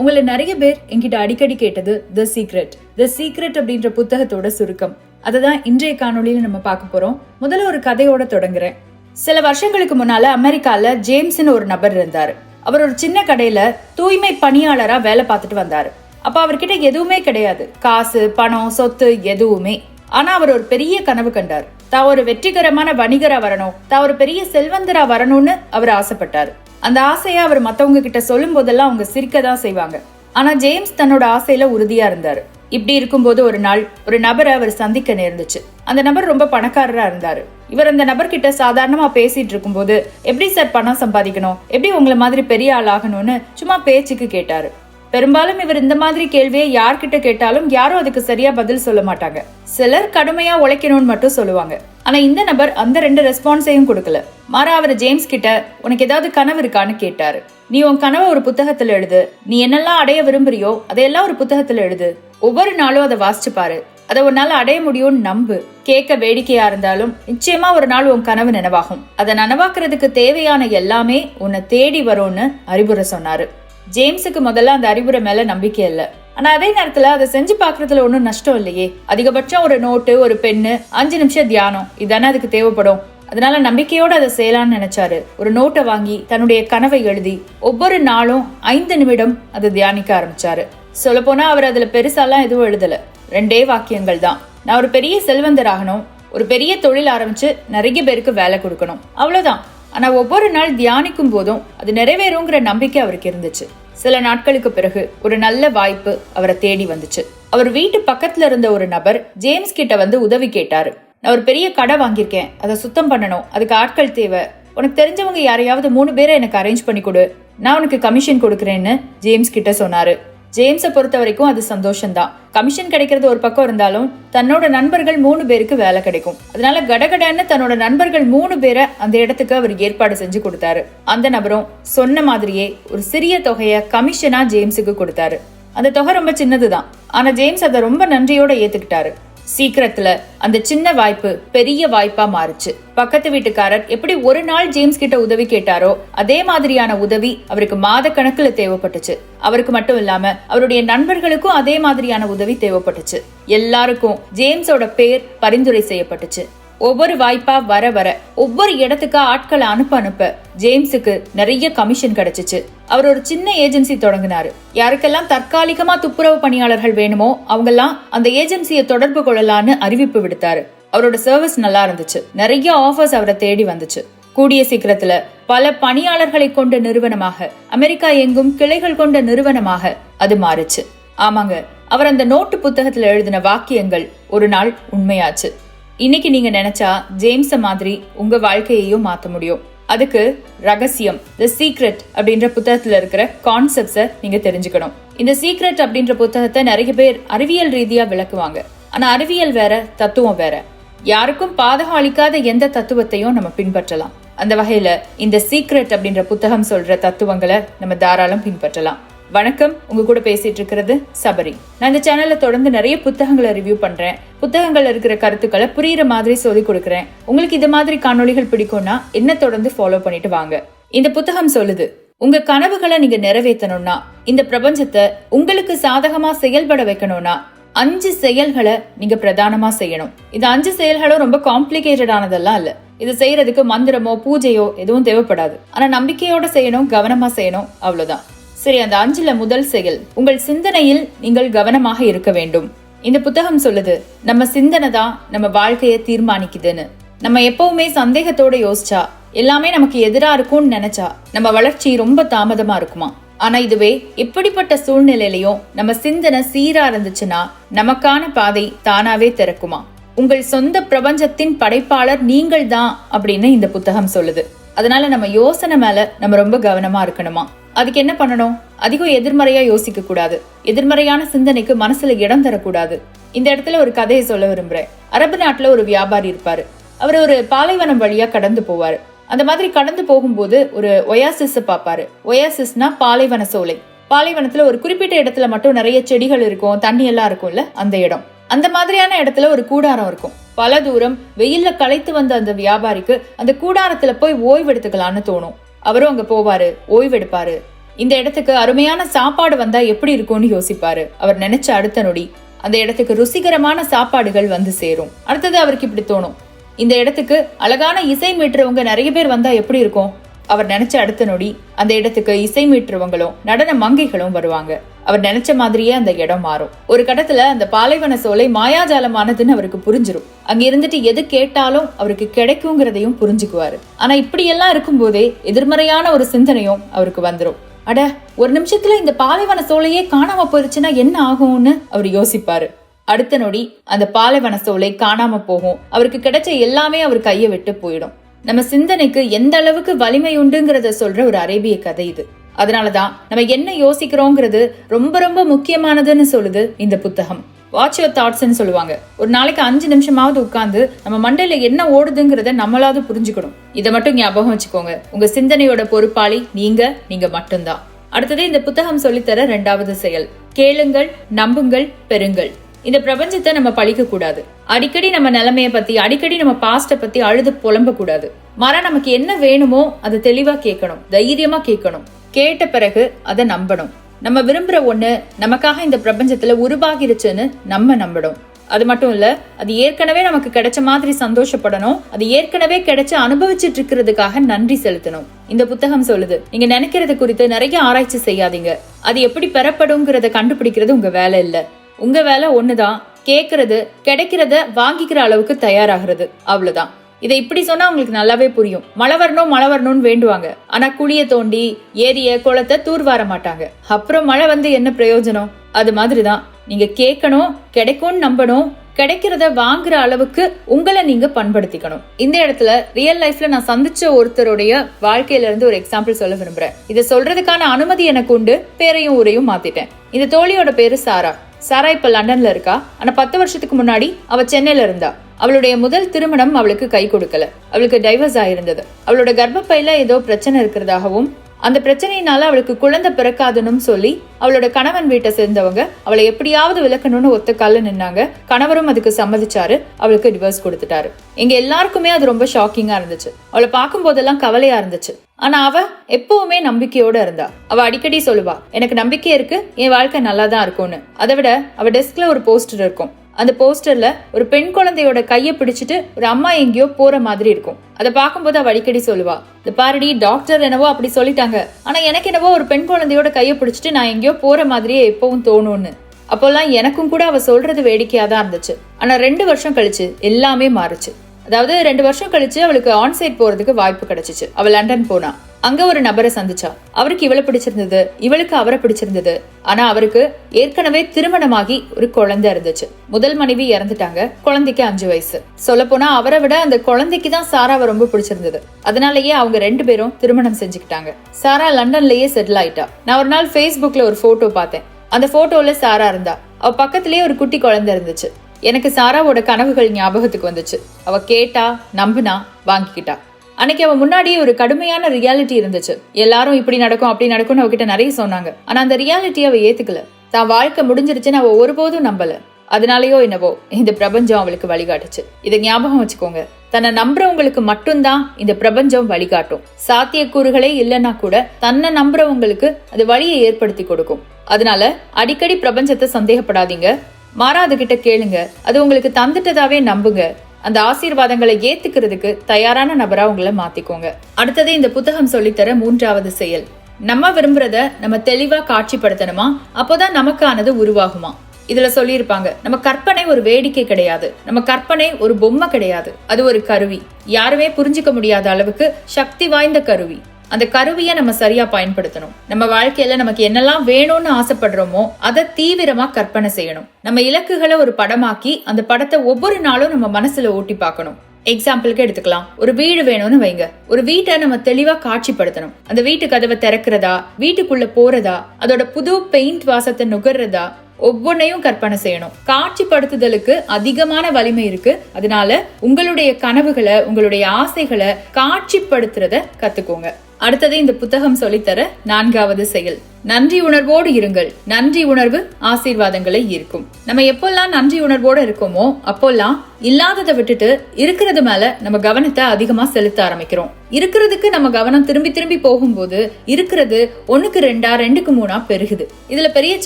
உங்களை நிறைய பேர் என்கிட்ட அடிக்கடி கேட்டது த சீக்ரெட் த சீக்ரெட் அப்படின்ற புத்தகத்தோட சுருக்கம். அதை தான் இன்றைய காணொளியில நம்ம பார்க்க போறோம். முதல்ல ஒரு கதையோட தொடங்குறேன். சில வருஷங்களுக்கு முன்னால அமெரிக்கால ஜேம்ஸ்னு ஒரு நபர் இருந்தாரு. அவர் ஒரு சின்ன கடையில தூய்மை பணியாளரா வேலை பார்த்துட்டு வந்தாரு. அப்ப அவர்கிட்ட எதுவுமே கிடையாது. காசு பணம் சொத்து எதுவுமே. ஆனா அவர் ஒரு பெரிய கனவு கண்டார். தான் ஒரு வெற்றிகரமான வணிகரா வரணும். தான் ஒரு பெரிய செல்வந்தரா வரணும்னு அவர் ஆசைப்பட்டாரு. அந்த ஆசையை அவர் மற்றவங்க கிட்ட சொல்லும் போதெல்லாம் அவங்க சிரிக்க தான் செய்வாங்க. ஆனா ஜேம்ஸ் தன்னோட ஆசையில உறுதியா இருந்தார். இப்படி இருக்கும்போது ஒரு நாள் ஒரு நபரை அவர் சந்திக்க நேர்ந்துச்சு. அந்த நபர் ரொம்ப பணக்காரரா இருந்தாரு. இவர் அந்த நபர்கிட்ட சாதாரணமா பேசிட்டு இருக்கும்போது எப்படி சார் பணம் சம்பாதிக்கணும்? எப்படி உங்களை மாதிரி பெரிய ஆள் ஆகணும்னு சும்மா பேச்சுக்கு கேட்டாரு. பெரும்பாலும் இவர் இந்த மாதிரி கேள்வியை யார்கிட்ட கேட்டாலும் யாரும் அதுக்கு சரியா பதில் சொல்ல மாட்டாங்க. சிலர் கடுமையா உழைக்கணும்னு மட்டும் சொல்லுவாங்க. ஆனா இந்த நபர் அந்த ரெண்டு ரெஸ்பான்ஸையும் கொடுக்கல. மாறா அவர் ஜேம்ஸ் கிட்ட உனக்கு ஏதாவது கனவு இருக்கான்னு கேட்டாரு. நீ உன் கனவை ஒரு புத்தகத்துல எழுது. நீ என்னெல்லாம் அடைய விரும்புறியோ அதையெல்லாம் ஒரு புத்தகத்துல எழுது. ஒவ்வொரு நாளும் அதை வாசிச்சு பாரு. அதை உன்னால அடைய முடியும்னு நம்பு. கேட்க வேடிக்கையா இருந்தாலும் நிச்சயமா ஒரு நாள் உன் கனவு நினைவாகும். அதை நனவாக்குறதுக்கு தேவையான எல்லாமே உன்னை தேடி வரும்னு அறிவுரை சொன்னாரு. ஜேம்ஸுக்கு முதல்ல அந்த அறிவுரை மேல நம்பிக்கை இல்லை. ஆனா அதே நேரத்துல அதை செஞ்சு பாக்குறதுல ஒன்றும் நஷ்டம் இல்லையே. அதிகபட்சம் ஒரு நோட்டு ஒரு பென்னு அஞ்சு நிமிஷம் தியானம் இதானே அதுக்கு தேவைப்படும். அதனால நம்பிக்கையோட அதை செய்யலாம்னு நினைச்சாரு. ஒரு நோட்டை வாங்கி தன்னுடைய கனவை எழுதி ஒவ்வொரு நாளும் ஐந்து நிமிடம் அதை தியானிக்க ஆரம்பிச்சாரு. சொல்ல போனா அவர் அதுல பெருசாலாம் எதுவும் எழுதல. ரெண்டே வாக்கியங்கள் தான். நான் ஒரு பெரிய செல்வந்தராகணும் ஒரு பெரிய தொழில் ஆரம்பிச்சு நிறைய பேருக்கு வேலை கொடுக்கணும். அவ்வளவுதான். ஆனால் ஒவ்வொரு நாள் தியானிக்கும் போதும் அது நிறைவேறுங்கிற நம்பிக்கை அவருக்கு இருந்துச்சு. சில நாட்களுக்கு பிறகு ஒரு நல்ல வாய்ப்பு அவரை தேடி வந்துச்சு. அவர் வீட்டு பக்கத்துல இருந்த ஒரு நபர் ஜேம்ஸ் கிட்ட வந்து உதவி கேட்டாரு. நான் ஒரு பெரிய கடை வாங்கியிருக்கேன். அதை சுத்தம் பண்ணணும். அதுக்கு ஆட்கள் தேவை. உனக்கு தெரிஞ்சவங்க யாரையாவது மூணு பேரை எனக்கு அரேஞ்ச் பண்ணி கொடு. நான் உனக்கு கமிஷன் கொடுக்குறேன்னு ஜேம்ஸ் கிட்ட சொன்னாரு. ஜேம்ஸை பொறுத்த வரைக்கும் அது சந்தோஷம்தான். கமிஷன் கிடைக்கிறது ஒரு பக்கம் இருந்தாலும் தன்னோட நண்பர்கள் மூணு பேருக்கு வேலை கிடைக்கும். அதனால கடகடன்னு தன்னோட நண்பர்கள் மூணு பேரை அந்த இடத்துக்கு அவர் ஏற்பாடு செஞ்சு கொடுத்தாரு. அந்த நபரும் சொன்ன மாதிரியே ஒரு சிறிய தொகையை கமிஷனா ஜேம்ஸுக்கு கொடுத்தாரு. அந்த தொகை ரொம்ப சின்னதுதான். ஆனா ஜேம்ஸ் அதை ரொம்ப நன்றியோட ஏத்துக்கிட்டாரு. சீக்கிரத்துல அந்த சின்ன வாய்ப்பு பெரிய வாய்ப்பா மாறுச்சு. பக்கத்து வீட்டுக்காரர் எப்படி ஒரு நாள் ஜேம்ஸ் கிட்ட உதவி கேட்டாரோ அதே மாதிரியான உதவி அவருக்கு மாத கணக்குல தேவைப்பட்டுச்சு. அவருக்கு மட்டும் இல்லாம அவருடைய நண்பர்களுக்கும் அதே மாதிரியான உதவி தேவைப்பட்டுச்சு. எல்லாருக்கும் ஜேம்ஸோட பேர் பரிந்துரை செய்யப்பட்டுச்சு. ஒவ்வொரு வாய்ப்பா வர வர ஒவ்வொரு இடத்துக்கு ஆட்களை அனுப்ப அனுப்ப ஜேம்ஸுக்கு நிறைய கமிஷன் கிடைச்சிச்சு. அவர் ஒரு சின்ன ஏஜென்சி தொடங்கினாரு. யாருக்கெல்லாம் தற்காலிகமா துப்புரவு பணியாளர்கள் வேணுமோ அவங்கெல்லாம் அந்த ஏஜென்சியை தொடர்பு கொள்ளலான்னு அறிவிப்பு விடுத்தாரு. அவரோட சர்வீஸ் நல்லா இருந்துச்சு. நிறைய ஆஃபர்ஸ் அவரை தேடி வந்துச்சு. கூடிய சீக்கிரத்துல பல பணியாளர்களை கொண்ட நிறுவனமாக அமெரிக்கா எங்கும் கிளைகள் கொண்ட நிறுவனமாக அது மாறுச்சு. ஆமாங்க அவர் அந்த நோட்டு புத்தகத்துல எழுதின வாக்கியங்கள் ஒரு நாள் உண்மையாச்சு. இன்னைக்கு நீங்க நினைச்சா ஜேம்ஸ மாதிரி உங்க வாழ்க்கையையும் மாத்த முடியும். அதுக்கு ரகசியம் த சீக்ரெட் அப்படின்ற புத்தகத்துல இருக்கிற கான்செப்ட்ஸை நீங்க தெரிஞ்சுக்கணும். இந்த சீக்ரெட் அப்படின்ற புத்தகத்தை நிறைய பேர் அறிவியல் ரீதியா விளக்குவாங்க. ஆனா அறிவியல் வேற தத்துவம் வேற. யாருக்கும் பாதகம் அளிக்காத எந்த தத்துவத்தையும் நம்ம பின்பற்றலாம். அந்த வகையில இந்த சீக்ரெட் அப்படின்ற புத்தகம் சொல்ற தத்துவங்களை நம்ம தாராளம் பின்பற்றலாம். வணக்கம். உங்க கூட பேசிட்டு இருக்கிறது சபரி. நான் இந்த சேனல்ல தொடர்ந்து நிறைய புத்தகங்களை ரிவ்யூ பண்றேன். புத்தகங்கள்ல இருக்கிற கருத்துக்களை புரியுற மாதிரி சொல்லி கொடுக்குறேன். உங்களுக்கு இது மாதிரி காணொளிகள் பிடிக்கும்னா என்ன தொடர்ந்து ஃபாலோ பண்ணிட்டு வாங்க. இந்த புத்தகம் சொல்லுது உங்க கனவுகளை நீங்க நிறைவேற்றணும்னா இந்த பிரபஞ்சத்தை உங்களுக்கு சாதகமா செயல்பட வைக்கணும்னா அஞ்சு செயல்களை நீங்க பிரதானமா செய்யணும். இந்த அஞ்சு செயல்களும் ரொம்ப காம்ப்ளிகேட்டடானதெல்லாம் இல்ல. இது செய்யறதுக்கு மந்திரமோ பூஜையோ எதுவும் தேவைப்படாது. ஆனா நம்பிக்கையோட செய்யணும் கவனமா செய்யணும் அவ்வளவுதான். சரி அந்த அஞ்சுல முதல் செயல் உங்கள் சிந்தனையில் நீங்கள் கவனமாக இருக்க வேண்டும். இந்த புத்தகம் சொல்லுது நம்ம சிந்தனை தான் நம்ம வாழ்க்கையை தீர்மானிக்குதுன்னு. நம்ம எப்பவுமே சந்தேகத்தோட யோசிச்சா எல்லாமே நமக்கு எதிரா இருக்கும்னு நினைச்சா நம்ம வளர்ச்சி ரொம்ப தாமதமா இருக்குமா? ஆனா இதுவே இப்படிப்பட்ட சூழ்நிலையிலையும் நம்ம சிந்தனை சீரா இருந்துச்சுன்னா நமக்கான பாதை தானாவே திறக்குமா? உங்கள் சொந்த பிரபஞ்சத்தின் படைப்பாளர் நீங்கள் தான் அப்படின்னு இந்த புத்தகம் சொல்லுது. அதனால நம்ம யோசனை மேல நம்ம ரொம்ப கவனமா இருக்கணுமா? அதுக்கு என்ன பண்ணணும்? அதிகம் எதிர்மறையா யோசிக்க கூடாது. எதிர்மறையான சிந்தனைக்கு மனசுல இடம் தரக்கூடாது. இந்த இடத்துல ஒரு கதையை சொல்ல விரும்புறேன். அரபு நாட்டுல ஒரு வியாபாரி இருப்பாரு. அவர் ஒரு பாலைவனம் வழியா கடந்து போவாரு. அந்த மாதிரி கடந்து போகும்போது ஒரு ஒயாசிஸ் பாப்பாரு ஒயாசிஸ்னா பாலைவன சோலை. பாலைவனத்துல ஒரு குறிப்பிட்ட இடத்துல மட்டும் நிறைய செடிகள் இருக்கும் தண்ணி எல்லாம் இருக்கும்ல அந்த இடம். அந்த மாதிரியான இடத்துல ஒரு கூடாரம் இருக்கும். பல தூரம் வெயில்ல களைத்து வந்த அந்த வியாபாரிக்கு அந்த கூடாரத்துல போய் ஓய்வெடுத்துக்கலாம்னு தோணும். அவரும் அங்க போவாரு ஓய்வெடுப்பாரு. இந்த இடத்துக்கு அருமையான சாப்பாடு வந்தா எப்படி இருக்கும்னு யோசிப்பாரு. அவர் நினைச்ச அடுத்த நொடி அந்த இடத்துக்கு ருசிகரமான சாப்பாடுகள் வந்து சேரும். அடுத்தது அவருக்கு இப்படி தோணும். இந்த இடத்துக்கு அழகான இசை மீட்டுறவங்க நிறைய பேர் வந்தா எப்படி இருக்கும்? அவர் நினைச்ச அடுத்த நொடி அந்த இடத்துக்கு இசை மீட்டுறவங்களும் நடன மங்கைகளும் வருவாங்க. அவர் நினைச்ச மாதிரியே அந்த இடம் மாறும். ஒரு கட்டத்துல அந்த பாலைவன சோலை மாயாஜாலமானதுன்னு அவருக்கு புரிஞ்சிடும் அங்க இருந்துட்டு எது கேட்டாலும் அவருக்கு கிடைக்குங்கிறதையும் புரிஞ்சுக்குவாரு. ஆனா இப்படியெல்லாம் இருக்கும்போதே எதிர்மறையான ஒரு சிந்தனையும் அவருக்கு வந்துடும் அட ஒரு நிமிஷத்துல இந்த பாலைவன சோலையே காணாம போயிருச்சுன்னா என்ன ஆகும்னு அவர் யோசிப்பாரு. அடுத்த நொடி அந்த பாலைவன சோலை காணாம போகும். அவருக்கு கிடைச்ச எல்லாமே அவர் கையை விட்டு போயிடும். நம்ம சிந்தனைக்கு எந்த அளவுக்கு வலிமை உண்டுங்கிறத சொல்ற ஒரு அரேபிய கதை இது. அதனாலதான் நம்ம என்ன யோசிக்கிறோங்கிறது ரொம்ப ரொம்ப முக்கியமானதுன்னு சொல்லுது இந்த புத்தகம். வாட்ச் யுவர் தாட்ஸ்ன்னு சொல்லுவாங்க. ஒரு நாளைக்கு அஞ்சு நிமிஷமாவது உட்காந்து நம்ம மண்டையில என்ன ஓடுதுங்கிறத நம்மளாவது புரிஞ்சுக்கணும். இதை மட்டும் ஞாபகம் வச்சுக்கோங்க. உங்க சிந்தனையோட பொறுப்பாளி நீங்க நீங்க மட்டும்தான். அடுத்தது இந்த புத்தகம் சொல்லித்தர ரெண்டாவது செயல். கேளுங்கள் நம்புங்கள் பெறுங்கள். இந்த பிரபஞ்சத்தை நம்ம பழிக்க கூடாது. அடிக்கடி நம்ம நிலைமைய பத்தி அடிக்கடி நம்ம பாஸ்ட பத்தி அழுது புலம்ப கூடாது. மாறா நமக்கு என்ன வேணுமோ அதை தெளிவா கேட்கணும் தைரியமா கேட்கணும். கேட்ட பிறகு அதை நம்பணும். நம்ம விரும்புற ஒண்ணு நமக்காக இந்த பிரபஞ்சத்துல உருவாகிருச்சுன்னு நம்ம நம்பணும். அது மட்டும் இல்ல அது ஏற்கனவே நமக்கு கிடைச்ச மாதிரி சந்தோஷப்படணும் அது ஏற்கனவே கிடைச்சு அனுபவிச்சுட்டு இருக்கிறதுக்காக நன்றி செலுத்தணும். இந்த புத்தகம் சொல்லுது நீங்க நினைக்கிறது குறித்து நிறைய ஆராய்ச்சி செய்யாதீங்க. அது எப்படி பெறப்படுங்கிறத கண்டுபிடிக்கிறது உங்க வேலை இல்லை. உங்க வேலை ஒண்ணுதான். கேட்கறது கிடைக்கிறத வாங்கிக்கிற அளவுக்கு தயாராகிறது. அவ்வளவுதான். இதை இப்படி சொன்னா உங்களுக்கு நல்லாவே புரியும். மழை வரணும் மழை வரணும்னு வேண்டுவாங்க. ஆனா குழிய தோண்டி ஏரிய குளத்தை தூர்வார மாட்டாங்க. அப்புறம் மழை வந்து என்ன பிரயோஜனம்? அது மாதிரிதான். நீங்க கேட்கணும் கிடைக்கும்னு நம்பணும். கிடைக்கிறத வாங்குற அளவுக்கு உங்களை நீங்க பண்படுத்திக்கணும். இந்த இடத்துல ரியல் லைஃப்ல நான் சந்திச்ச ஒருத்தருடைய வாழ்க்கையில இருந்து ஒரு எக்ஸாம்பிள் சொல்ல விரும்புறேன். இதை சொல்றதுக்கான அனுமதி எனக்கு உண்டு. பேரையும் ஊரையும் மாத்திட்டேன். இந்த தோழியோட பேரு சாரா. சாரா இப்போ லண்டனில் இருக்கா? ஆனால் பத்து வருஷத்துக்கு முன்னாடி அவள் சென்னையில் இருந்தா. அவளுடைய முதல் திருமணம் அவளுக்கு கை கொடுக்கல. அவளுக்கு டைவர்ஸ் ஆயிருந்தது. அவளோட கர்ப்பப்பையில் ஏதோ பிரச்சனை இருக்கிறதாகவும் அந்த பிரச்சனையினால அவளுக்கு குழந்தை பிறக்காதுன்னு சொல்லி அவளோட கணவன் வீட்டை சேர்ந்தவங்க அவளை எப்படியாவது விளக்கணும்னு ஒத்த கால்ல நின்னாங்க. கணவரும் அதுக்கு சம்மதிச்சாரு. அவளுக்கு டிவோர்ஸ் கொடுத்துட்டாரு. எங்க எல்லாருக்குமே அது ரொம்ப ஷாக்கிங்கா இருந்துச்சு. அவளை பார்க்கும் போதெல்லாம் கவலையா இருந்துச்சு. ஆனா அவ எப்பவுமே நம்பிக்கையோட இருந்தா. அவ அடிக்கடி சொல்லுவா எனக்கு நம்பிக்கை இருக்கு என் வாழ்க்கை நல்லா தான் இருக்கும்னு. அதை விட அவ டெஸ்க்ல ஒரு போஸ்டர் இருக்கும். அந்த போஸ்டர்ல ஒரு பெண் குழந்தையோட கையை பிடிச்சிட்டு ஒரு அம்மா எங்கேயோ போற மாதிரி இருக்கும். அதை பார்க்கும்போது அவ அடிக்கடி சொல்லுவா இந்த பாரடி டாக்டர் என்னவோ அப்படி சொல்லிட்டாங்க. ஆனா எனக்கு என்னவோ ஒரு பெண் குழந்தையோட கையை பிடிச்சிட்டு நான் எங்கேயோ போற மாதிரியே எப்பவும் தோணும்னு. அப்போல்லாம் எனக்கும் கூட அவ சொல்றது வேடிக்கையா தான் இருந்துச்சு. ஆனா ரெண்டு வருஷம் கழிச்சு எல்லாமே மாறுச்சு. அதாவது ரெண்டு வருஷம் கழிச்சு அவளுக்கு ஆன்சைட் போறதுக்கு வாய்ப்பு கிடைச்சிச்சு. அவள் லண்டன் போனா. அங்க ஒரு நபரை சந்திச்சா. அவருக்கு இவளை பிடிச்சிருந்தது இவளுக்கு அவரை பிடிச்சிருந்தது. ஆனா அவருக்கு ஏற்கனவே திருமணமாகி ஒரு குழந்தை இருந்துச்சு. முதல் மனைவி இறந்துட்டாங்க குழந்தைக்கு அஞ்சு வயசு. சொல்ல போனா அவரை விட அந்த குழந்தைக்கு தான் சாராவை ரொம்ப பிடிச்சிருந்தது. அதனாலயே அவங்க ரெண்டு பேரும் திருமணம் செஞ்சுக்கிட்டாங்க. சாரா லண்டன்லயே செட்டில் ஆயிட்டா. நான் ஒரு நாள் ஃபேஸ்புக்ல ஒரு போட்டோ பார்த்தேன். அந்த போட்டோல சாரா இருந்தா. அவ பக்கத்திலேயே ஒரு குட்டி குழந்தை இருந்துச்சு. எனக்கு சாராவோட கனவுகள் ஞாபகத்துக்கு வந்துச்சு. அவ கேட்டா நம்பினா வாங்கிக்கிட்டா. அன்னைக்கு அவன் முன்னாடி ஒரு கடுமையான ரியாலிட்டி இருந்துச்சு. எல்லாரும் இப்படி நடக்கும் அப்படி நடக்கும்னு அவகிட்ட நிறைய சொன்னாங்க. ஆனா அந்த ரியாலிட்டி அவ ஏத்துக்கல. தான் வாழ்க்கை முடிஞ்சிருச்சுன்னு அவ ஒருபோதும் நம்பல. அதனாலயோ என்னவோ இந்த பிரபஞ்சம் அவளுக்கு வழிகாட்டுச்சு. இதை ஞாபகம் வச்சுக்கோங்க. தன்னை நம்புறவங்களுக்கு மட்டும்தான் இந்த பிரபஞ்சம் வழிகாட்டும். சாத்தியக்கூறுகளே இல்லைன்னா கூட தன்னை நம்புறவங்களுக்கு அது வழியை ஏற்படுத்தி கொடுக்கும். அதனால அடிக்கடி பிரபஞ்சத்தை சந்தேகப்படாதீங்க. மாறா அதுகிட்ட கேளுங்க. அது உங்களுக்கு தந்துட்டதாவே நம்புங்க. அந்த ஆசீர்வாதங்களை ஏத்துக்கிறதுக்கு தயாரான நபரா உங்களை மாத்திக்கோங்க. அடுத்தது இந்த புத்தகம் சொல்லித்தர மூன்றாவது செயல். நம்ம விரும்புறத நம்ம தெளிவா காட்சிப்படுத்தணுமா? அப்போதான் நமக்கானது உருவாகுமா? இதுல சொல்லியிருப்பாங்க நம்ம கற்பனை ஒரு வேடிக்கை கிடையாது. நம்ம கற்பனை ஒரு பொம்மை கிடையாது. அது ஒரு கருவி. யாருமே புரிஞ்சுக்க முடியாத அளவுக்கு சக்தி வாய்ந்த கருவி. அந்த கருவியை நம்ம சரியா பயன்படுத்தணும். நம்ம வாழ்க்கையில நமக்கு என்னெல்லாம் வேணும்னு ஆசைப்படுறோமோ அதை தீவிரமா கற்பனை செய்யணும். நம்ம இலக்குகளை ஒரு படமாக்கி அந்த படத்தை ஒவ்வொரு நாளும் நம்ம மனசுல ஓட்டி பார்க்கணும். எக்ஸாம்பிளுக்கு எடுத்துக்கலாம். ஒரு வீடு வேணும்னு வைங்க. ஒரு வீட்டை நம்ம தெளிவா காட்சிப்படுத்தணும். அந்த வீட்டு கதவை திறக்கிறதா? வீட்டுக்குள்ள போறதா? அதோட புது பெயிண்ட் வாசத்தை நுகர்றதா? ஒவ்வொன்னையும் கற்பனை செய்யணும். காட்சிப்படுத்துதலுக்கு அதிகமான வலிமை இருக்கு. அதனால உங்களுடைய கனவுகளை உங்களுடைய ஆசைகளை காட்சிப்படுத்துறத கத்துக்கோங்க. அடுத்தது இந்த புத்தகம் சொல்லித்தர நான்காவது செயல். நன்றி உணர்வோடு இருங்கள். நன்றி உணர்வு ஆசீர்வாதங்களை ஈர்க்கும். நம்ம எப்பெல்லாம் நன்றி உணர்வோடு இருக்கோமோ அப்போல்லாம் இல்லாததை விட்டுட்டு இருக்கிறது மேல நம்ம கவனத்தை அதிகமா செலுத்த ஆரம்பிக்கிறோம். இருக்கிறதுக்கு நம்ம கவனம் திரும்பி திரும்பி போகும்போது இருக்கிறது ஒண்ணுக்கு ரெண்டா ரெண்டுக்கு மூணா பெருகுது. இதுல பெரிய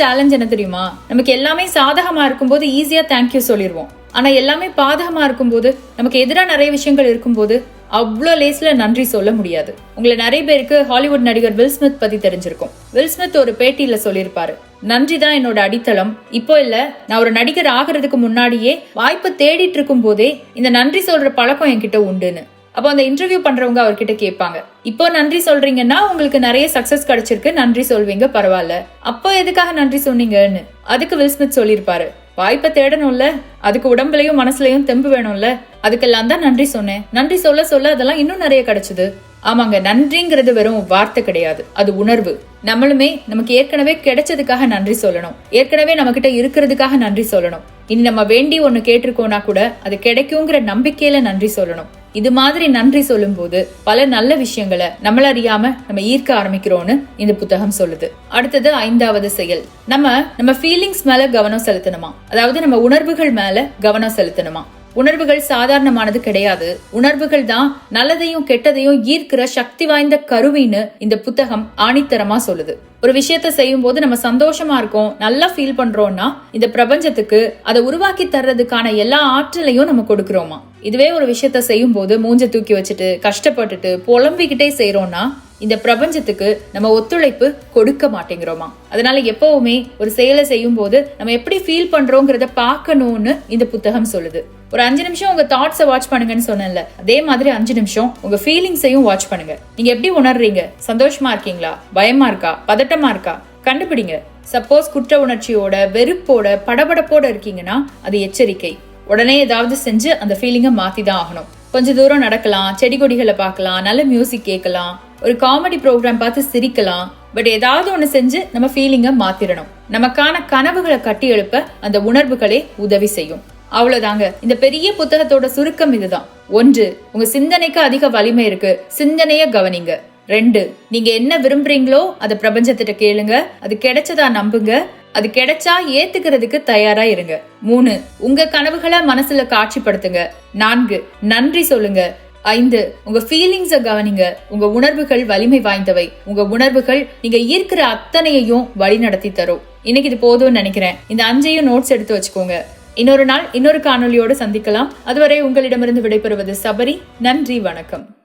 சேலஞ்ச் என்ன தெரியுமா? நமக்கு எல்லாமே சாதகமா இருக்கும்போது ஈஸியா தேங்க்யூ சொல்லிடுவோம் ஆனா எல்லாமே பாதகமா இருக்கும்போது நமக்கு எதிராக நிறைய விஷயங்கள் இருக்கும்போது அவ்வளோ லேஸில் நன்றி சொல்ல முடியாது. உங்களை நிறைய பேருக்கு ஹாலிவுட் நடிகர் வில் ஸ்மித் தெரிஞ்சிருக்கும். வில் ஸ்மித் ஒரு பேட்டியில் சொல்லியிருப்பாரு நன்றி தான் என்னோட அடித்தளம். இப்போ இல்லை நான் ஒரு நடிகர் ஆகிறதுக்கு முன்னாடியே வாய்ப்பை தேடிட்டு இருக்கும் போதே இந்த நன்றி சொல்கிற பழக்கம் என்கிட்ட உண்டுன்னு. அப்போ அந்த இன்டர்வியூ பண்றவங்க அவர்கிட்ட கேட்பாங்க இப்போ நன்றி சொல்றீங்கன்னா உங்களுக்கு நிறைய சக்சஸ் கிடைச்சிருக்கு நன்றி சொல்வீங்க பரவாயில்ல. அப்போ எதுக்காக நன்றி சொன்னீங்கன்னு? அதுக்கு வில்ஸ்மித் சொல்லியிருப்பாரு வாய்ப்பை தேடணும்ல? அதுக்கு உடம்புலையும் மனசுலையும் தெம்பு வேணும்ல? அதுக்கெல்லாம் தான் நன்றி சொன்னேன். நன்றி சொல்ல சொல்ல அதெல்லாம் இன்னும் நிறைய கிடைச்சது. ஆமாங்க நன்றிங்கிறது வெறும் வார்த்தை கிடையாது. அது உணர்வு. நம்மளுமே நமக்கு ஏற்கனவே கிடைச்சதுக்காக நன்றி சொல்லணும். ஏற்கனவே நம்ம கிட்ட இருக்கிறதுக்காக நன்றி சொல்லணும். இனி நம்ம வேண்டி ஒன்று கேட்டிருக்கோம்னா கூட அது கிடைக்குங்கிற நம்பிக்கையில நன்றி சொல்லணும். இது மாதிரி நன்றி சொல்லும்போது பல நல்ல விஷயங்களை நம்மள அறியாம நம்ம ஈர்க்க ஆரம்பிக்கிறோம்னு இந்த புத்தகம் சொல்லுது. அடுத்தது ஐந்தாவது செயல். நம்ம நம்ம ஃபீலிங்ஸ் மேல கவனம் செலுத்தணுமா? அதாவது நம்ம உணர்வுகள் மேல கவனம் செலுத்தணுமா? உணர்வுகள் சாதாரணமானது கிடையாது. உணர்வுகள் தான் நல்லதையும் கெட்டதையும் ஈர்க்கிற சக்தி வாய்ந்த கருவின்னு இந்த புத்தகம் ஆணித்தரமா சொல்லுது. ஒரு விஷயத்த செய்யும் போது நம்ம சந்தோஷமா இருக்கோம் நல்லா ஃபீல் பண்றோம்னா இந்த பிரபஞ்சத்துக்கு அதை உருவாக்கி தர்றதுக்கான எல்லா ஆற்றலையும் நம்ம கொடுக்கிறோமா? இதுவே ஒரு விஷயத்த செய்யும் போது மூஞ்ச தூக்கி வச்சுட்டு கஷ்டப்பட்டுட்டு புலம்பிக்கிட்டே செய்யறோம்னா இந்த பிரபஞ்சத்துக்கு நம்ம ஒத்துழைப்பு கொடுக்க மாட்டேங்கிறோமா? அதனால எப்பவுமே ஒரு செயலை செய்யும் போது நம்ம எப்படி ஃபீல் பண்றோங்கிறத பார்க்கணும்னு இந்த புத்தகம் சொல்லுது. ஒரு அஞ்சு நிமிஷம் உங்க தாட்ஸை வாட்ச் பண்ணுங்கன்னு சொன்னேன்ல அதே மாதிரி அஞ்சு நிமிஷம் உங்க ஃபீலிங்ஸையும் வாட்ச் பண்ணுங்க. நீங்க எப்படி உணர்றீங்க? சந்தோஷமா இருக்கீங்களா? பயமா இருக்கா? பதட்டமா இருக்கா? கண்டுபிடிங்க. சப்போஸ் குற்ற உணர்ச்சியோட வெறுப்போட படபடப்போட இருக்கீங்கன்னா அது எச்சரிக்கை. உடனே ஏதாவது செஞ்சு அந்த ஃபீலிங்கை மாத்தி தான் ஆகணும். கொஞ்ச தூரம் நடக்கலாம் செடி கொடிகளை பார்க்கலாம் நல்ல மியூசிக் கேட்கலாம் ஒரு காமெடி ப்ரோக்ராம் பார்த்து சிரிக்கலாம் பட் ஏதாவது ஒன்று செஞ்சு நம்ம ஃபீலிங்கை மாத்திரணும். நமக்கான கனவுகளை கட்டி எழுப்ப அந்த உணர்வுகளே உதவி செய்யும். அவ்வளவுதாங்க. இந்த பெரிய புத்தகத்தோட சுருக்கம் இதுதான். ஒன்று உங்க சிந்தனைக்கு அதிக வலிமை இருக்கு. சிந்தனைய கவனிங்க. ரெண்டு நீங்க என்ன விரும்புறீங்களோ அதை பிரபஞ்சத்திட்ட கேளுங்க. அது கிடைச்சதா நம்புங்க. அது கிடைச்சா ஏத்துக்கிறதுக்கு தயாரா இருங்க. மூணு உங்க கனவுகளை மனசுல காட்சிப்படுத்துங்க. நான்கு நன்றி சொல்லுங்க. ஐந்து உங்க ஃபீலிங்ஸ கவனிங்க. உங்க உணர்வுகள் வலிமை வாய்ந்தவை. உங்க உணர்வுகள் நீங்க ஈர்க்கிற அத்தனையையும் வழி நடத்தி தரும். இன்னைக்கு இது போதும்னு நினைக்கிறேன். இந்த அஞ்சையும் நோட்ஸ் எடுத்து வச்சுக்கோங்க. இன்னொரு நாள் இன்னொரு காணொலியோடு சந்திக்கலாம். அதுவரை உங்களிடமிருந்து விடைபெறுவது சபரி. நன்றி வணக்கம்.